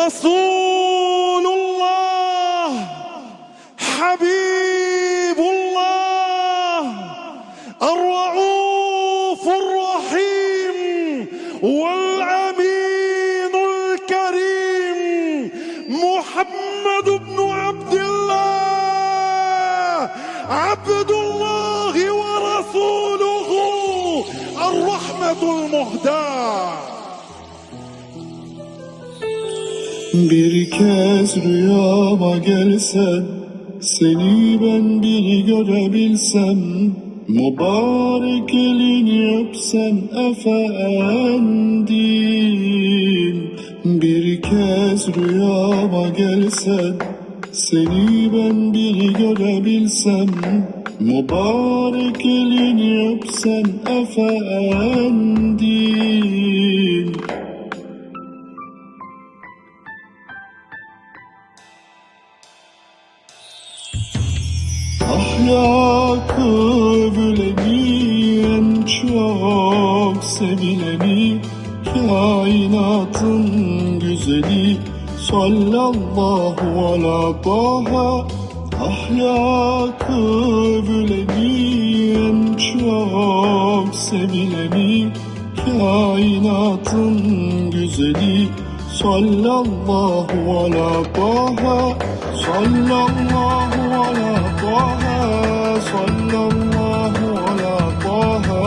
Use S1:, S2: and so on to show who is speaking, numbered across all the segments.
S1: رسول الله حبيب الله الرؤوف الرحيم والأمين الكريم محمد بن عبد الله عبد الله ورسوله الرحمة المهداة.
S2: Bir kez rüyama gelsen Seni ben bir görebilsem Mübarek elini öpsem efendim. Bir kez rüyama gelsen Seni ben bir görebilsem Mübarek elini öpsem efendim Ahlakı büleni en çok sevileni Kainatın güzeli Sallallahu ala taha Ahlakı büleni en çok sevileni Kainatın güzeli Sallallahu ala taha Sallallahu ala taha Sallallahu ala taha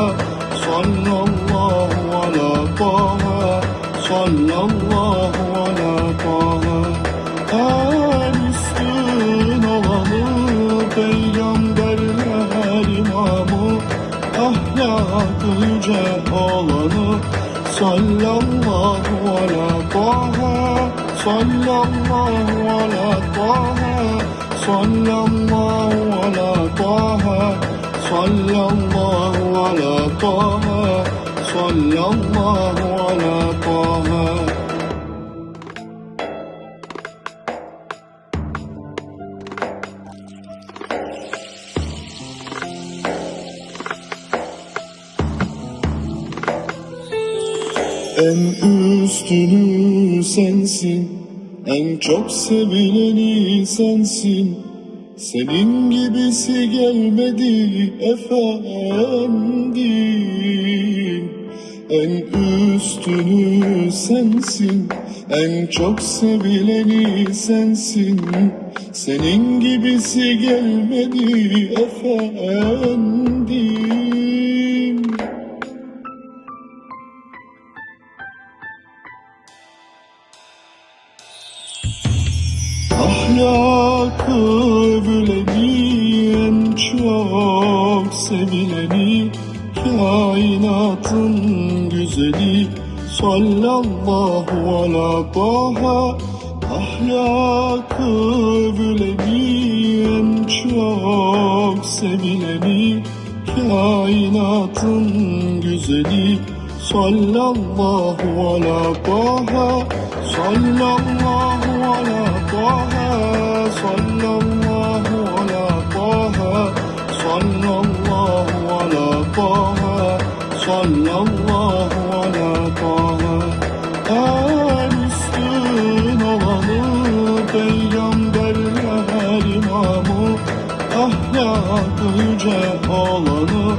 S2: Sallallahu ala taha Sallallahu ala taha. En üstün olanı Peygamberler imamı Ahlakı yüce olanı Sallallahu ala taha Sallallahu ala taha Sallallahu ala taha Sallallahu ala taha Sallallahu ala En üstünü sensin, en çok sevileni sensin. Senin gibisi gelmedi efendim. En üstünü sensin, en çok sevileni sensin. Senin gibisi gelmedi efendim. Ahlakı büleni en çok sevileni Kainatın güzeli. Sallallahu ala taha Ahlakı büleni en çok sevileni Kainatın güzeli. Sallallahu ala taha Sallallahu ala yüce olanı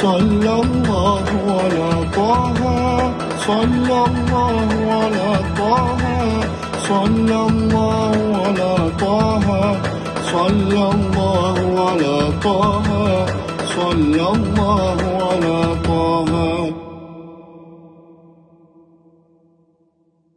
S2: Sallallahu ala taha Sallallahu ala taha Sallallahu Sallallahu ala taha Sallallahu ala taha